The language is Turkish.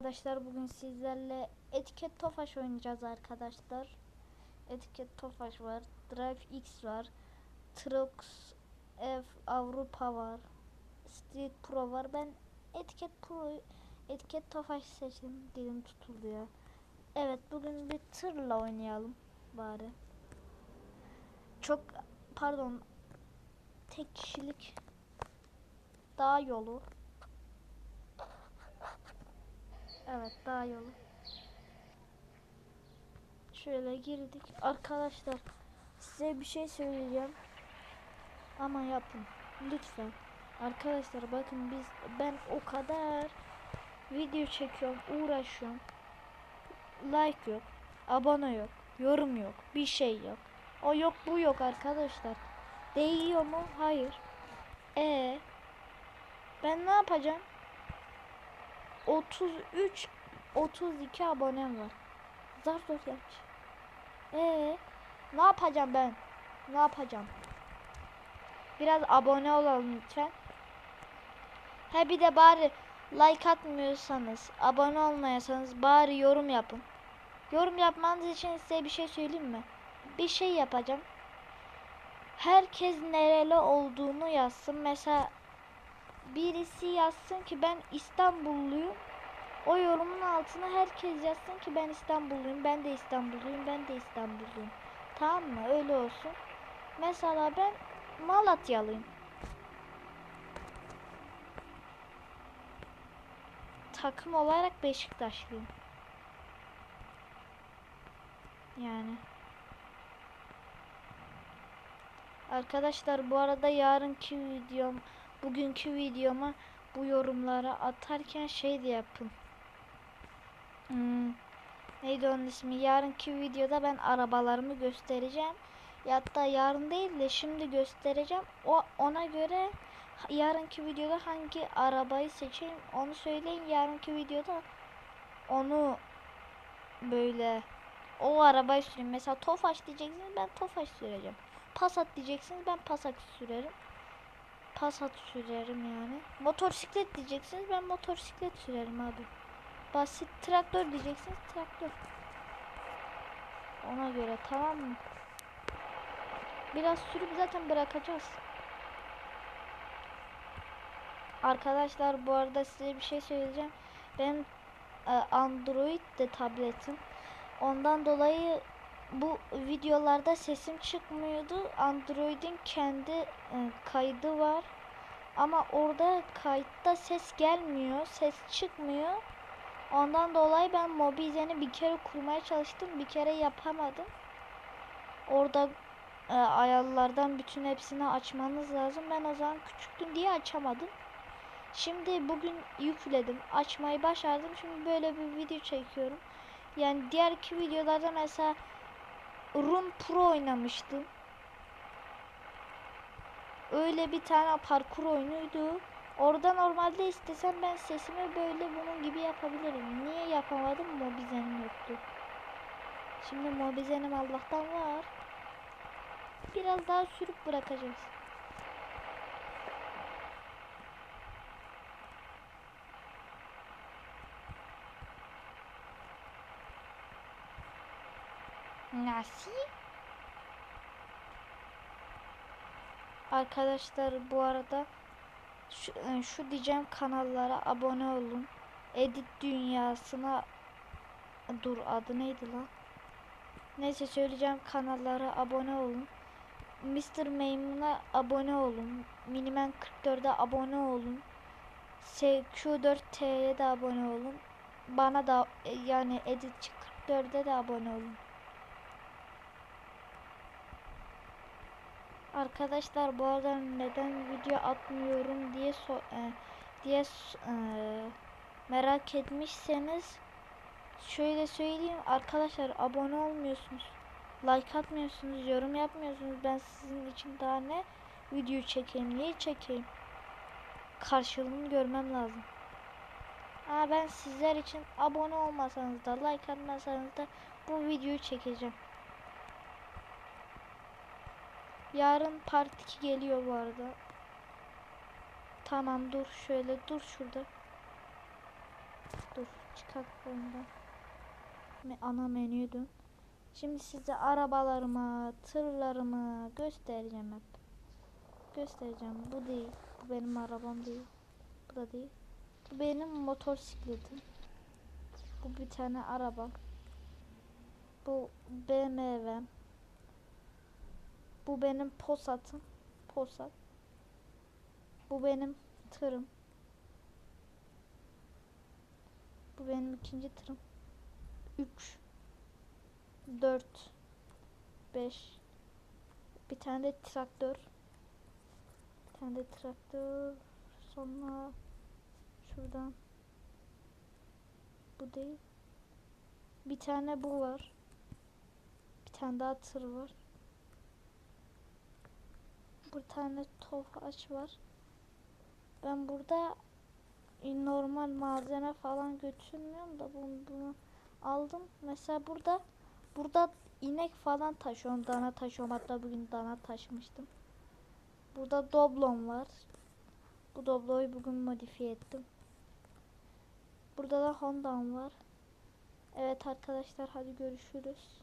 Arkadaşlar bugün sizlerle etiket tofaş oynayacağız arkadaşlar. Etiket tofaş var. Drive X var. Trox F Avrupa var. Street Pro var. Ben etiket pro etiket tofaş seçtim. Dilim tutuldu ya. Evet bugün bir tırla oynayalım bari. Çok pardon tek kişilik dağ yolu. Evet daha yolu. Şöyle girdik. Arkadaşlar size bir şey söyleyeceğim. Ama yapın. Lütfen. Arkadaşlar bakın biz ben o kadar video çekiyorum, uğraşıyorum. Like yok, abone yok, yorum yok, bir şey yok. O yok bu yok arkadaşlar. Değiyor mu? Hayır. E ben ne yapacağım? 33 32 abonem var. Zar zor gelmiş. Ee, ne yapacağım ben? Ne yapacağım? Biraz abone olalım lütfen. He bir de bari like atmıyorsanız, abone olmayasanız bari yorum yapın. Yorum yapmanız için size bir şey söyleyeyim mi? Bir şey yapacağım. Herkes nereli olduğunu yazsın. Mesela birisi yazsın ki ben İstanbulluyum. O yorumun altına herkes yazsın ki ben İstanbulluyum, ben de İstanbulluyum, ben de İstanbulluyum. Tamam mı? Öyle olsun. Mesela ben Malatyalıyım. Takım olarak Beşiktaşlıyım. Yani. Arkadaşlar bu arada yarınki videom bugünkü videoma bu yorumlara atarken şey de yapın. Hmm, neydi onun ismi? Yarınki videoda ben arabalarımı göstereceğim. Ya da yarın değil de şimdi göstereceğim. O ona göre yarınki videoda hangi arabayı seçeyim onu söyleyin. Yarınki videoda onu böyle o arabayı süreyim. Mesela Tofaş diyeceksiniz ben Tofaş süreceğim. Passat diyeceksiniz ben Passat sürerim. Passat sürerim yani. Motosiklet diyeceksiniz ben motosiklet sürerim abi. Basit traktör diyeceksiniz traktör. Ona göre tamam mı? Biraz sürüp zaten bırakacağız. Arkadaşlar bu arada size bir şey söyleyeceğim. Ben e, Android de tabletim. Ondan dolayı bu videolarda sesim çıkmıyordu. Android'in kendi e, kaydı var. Ama orada kayıtta ses gelmiyor. Ses çıkmıyor. Ondan dolayı ben Mobizen'i bir kere kurmaya çalıştım. Bir kere yapamadım. Orada e, ayarlardan bütün hepsini açmanız lazım. Ben o zaman küçüktüm diye açamadım. Şimdi bugün yükledim. Açmayı başardım. Şimdi böyle bir video çekiyorum. Yani diğer iki videolarda mesela Run Pro oynamıştım. Öyle bir tane parkur oyunuydu. Orada normalde istesem ben sesimi böyle bunun gibi yapabilirim. Niye yapamadım? Mobizenim yoktu. Şimdi mobizenim Allah'tan var. Biraz daha sürüp bırakacağız. Nasıl? Arkadaşlar bu arada şu, e, şu diyeceğim kanallara abone olun. Edit dünyasına dur adı neydi lan? Neyse söyleyeceğim kanallara abone olun. Mr. Maymun'a abone olun. Miniman 44'e abone olun. SQ4T'ye de abone olun. Bana da e, yani Editçi 44'e de abone olun. Arkadaşlar bu arada neden video atmıyorum diye so e, diye e, merak etmişseniz şöyle söyleyeyim. Arkadaşlar abone olmuyorsunuz like atmıyorsunuz yorum yapmıyorsunuz. Ben sizin için daha ne? Video çekeyim niye çekeyim? Karşılığını görmem lazım. Aa, ben sizler için abone olmasanız da like atmasanız da bu videoyu çekeceğim Yarın part 2 geliyor bu arada. Tamam dur şöyle dur şurada. Dur çıkak oyundan. Me- Ana menüye dön. Şimdi size arabalarımı, tırlarımı göstereceğim hep. Göstereceğim. Bu değil. Bu benim arabam değil. Bu da değil. Bu benim motosikletim. Bu bir tane araba. Bu BMW. Bu benim Posat'ım. Posat. Bu benim tırım. Bu benim ikinci tırım. 3 4 5 Bir tane de traktör. Bir tane de traktör. Sonra şuradan bu değil. Bir tane bu var. Bir tane daha tır var. Bir tane tofaş var. Ben burada e, normal malzeme falan götürmüyorum da bunu, bunu aldım. Mesela burada burada inek falan taşıyorum. Dana taşıyorum. Hatta bugün dana taşımıştım. Burada doblom var. Bu dobloyu bugün modifiye ettim. Burada da Honda'm var. Evet arkadaşlar hadi görüşürüz.